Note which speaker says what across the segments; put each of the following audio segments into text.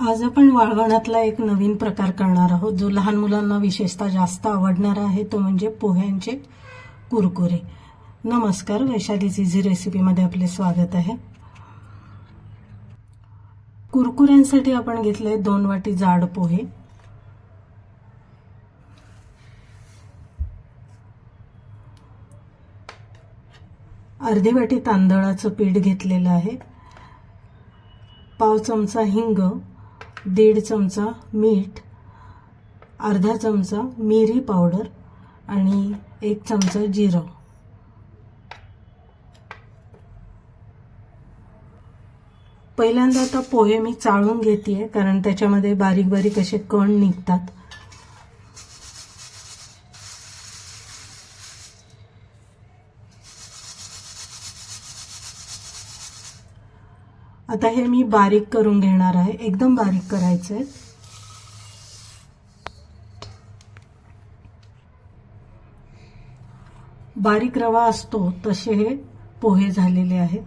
Speaker 1: आज आपण वाळवणातला एक नवीन प्रकार करणार आहोत जो लहान मुलांना विशेषतः जास्त आवडणारा आहे तो म्हणजे पोह्यांचे कुरकुरे. नमस्कार वैशालीच इझी रेसिपीमध्ये आपले स्वागत आहे. कुरकुऱ्यांसाठी आपण घेतले दोन वाटी जाड पोहे. अर्धी वाटी तांदळाचं पीठ घेतलेलं आहे. पाव चमचा हिंग. दीड चमचा मीठ अर्धा चमचा मिरी पावडर आणि एक चमचा जिरं. पहिल्यांदा आता पोहे मी चाळून घेते कारण त्याच्यामध्ये बारीक बारीक असे कण निघतात. आता हे मी बारीक करून घेणार आहे. एकदम बारीक करायचं आहे बारीक रवा असतो तसे हे पोहे झालेले आहेत.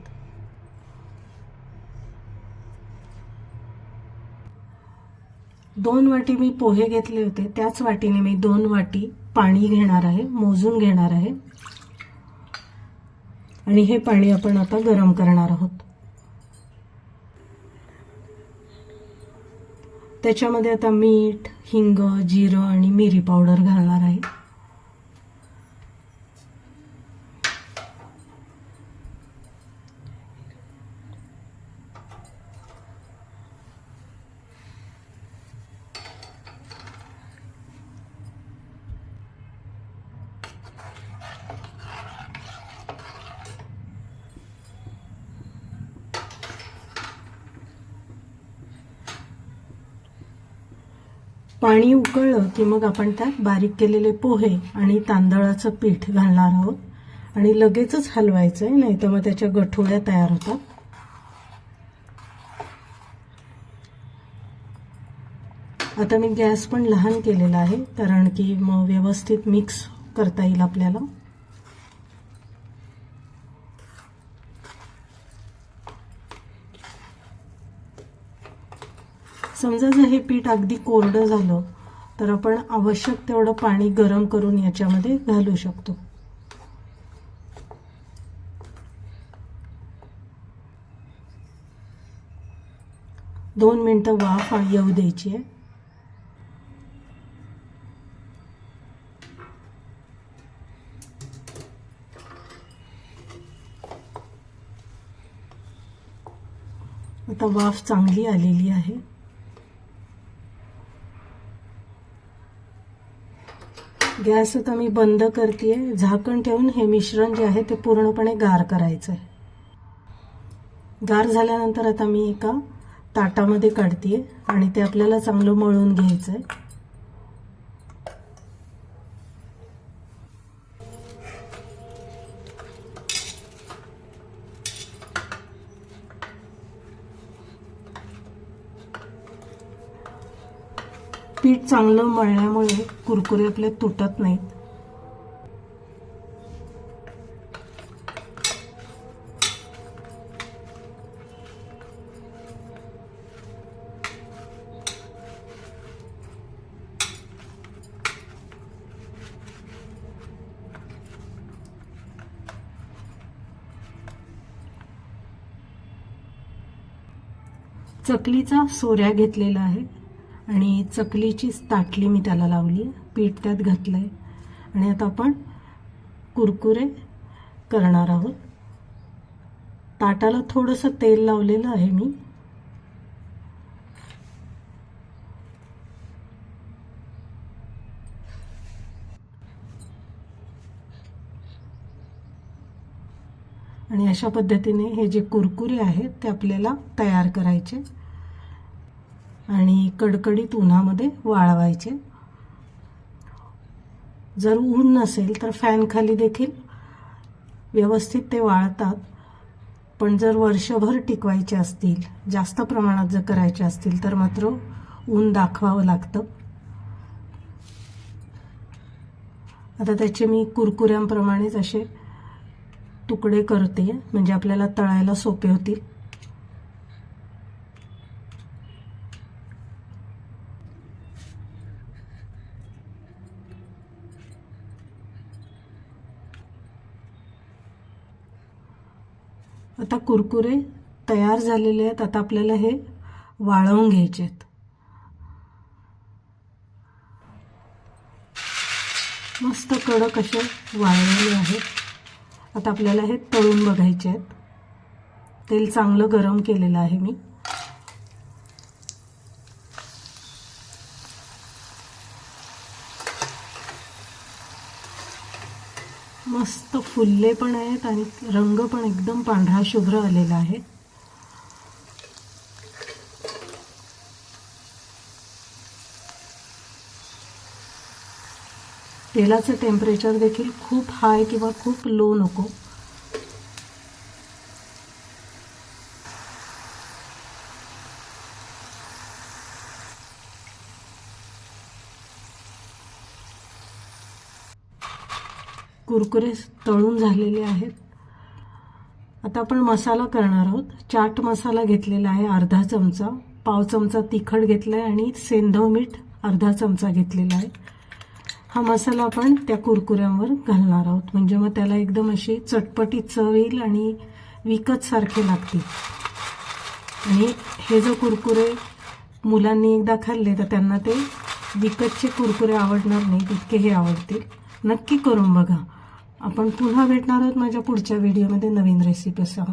Speaker 1: दोन वाटी मी पोहे घेतले होते. त्याच वाटीने मी दोन वाटी पाणी घेणार आहे मोजून घेणार आहे. आणि हे पाणी आपण आता गरम करणार आहोत. त्याच्यामध्ये आता मीठ हिंग जिरं आणि मिरी पावडर घालणार आहे. पाणी उकळलं की मग आपण त्यात बारीक केलेले पोहे आणि तांदळाचं पीठ घालणार आहोत. आणि लगेचच हलवायचं आहे नाही तर मग त्याच्या गठोड्या तयार होतात. आता मी गॅस पण लहान केलेला आहे कारण की मग व्यवस्थित मिक्स करता येईल आपल्याला. समजा जर हे पीठ अगदी कोरडं झालं तर आपण आवश्यक तेवढं पाणी गरम करून याच्यामध्ये घालू शकतो. दोन मिनटं वाफ येऊ द्यायची आहे. आता वाफ चांगली आलेली आहे. गॅस आता मी बंद करते झाकण ठेवून हे मिश्रण जे आहे ते पूर्णपणे गार करायचं आहे गार झाल्यानंतर आता मी एका ताटामध्ये काढते आणि ते आपल्याला चांगलं मळून घ्यायचं आहे पीठ चांगलं मळल्यामुळे कुरकुरे आपले तुटत नाहीत. चकलीचा सोऱ्या घेतलेला आहे. आणि चकलीचीच ताटली मी त्याला लावली. पीठ त्यात घातलं आहे आणि आता आपण कुरकुरे करणार आहोत. ताटाला थोडंसं तेल लावलेलं आहे मी. आणि अशा पद्धतीने हे जे कुरकुरे आहेत ते आपल्याला तयार करायचे. आणि कडकडीत उन्हामध्ये वाळवायचे. जर ऊन नसेल तर फॅनखाली देखील व्यवस्थित ते वाळतात. पण जर वर्षभर टिकवायचे असतील जास्त प्रमाणात जर करायचे असतील तर मात्र ऊन दाखवावं लागतं. आता त्याचे मी कुरकुऱ्यांप्रमाणेच असे तुकडे करते म्हणजे आपल्याला तळायला सोपे होतील. आता कुरकुरे तयार झालेले आहेत. आता आपल्याला हे वाळवून घ्यायचे आहेत. मस्त कडक असे वाळलेले आहेत. आता आपल्याला हे तळून बघायचे आहेत. तेल चांगलं गरम केलेलं आहे मी मस्त फुलले पण आहेत आणि रंग पण एकदम पांढरा शुभ्र आलेला आहे. तेलाचं टेम्परेचर देखील खूप हाय किंवा खूप लो नको. कुरकुरे तळून झालेले आहेत. आता आपण मसाला करणार आहोत. चाट मसाला घेतलेला आहे अर्धा चमचा. पाव चमचा तिखट घेतला आहे आणि सेंधव मीठ अर्धा चमचा घेतलेला आहे. हा मसाला आपण त्या कुरकुऱ्यांवर घालणार आहोत. म्हणजे मग त्याला एकदम अशी चटपटी चव येईल आणि विकतसारखे लागतील. आणि हे जो कुरकुरे मुलांनी एकदा खाल्ले तर त्यांना ते विकतचे कुरकुरे आवडणार नाही इतके हे आवडतील. नक्की करून बघा. आपण पुन्हा भेटणार आहोत माझ्या पुढच्या व्हिडिओमध्ये नवीन रेसिपीसह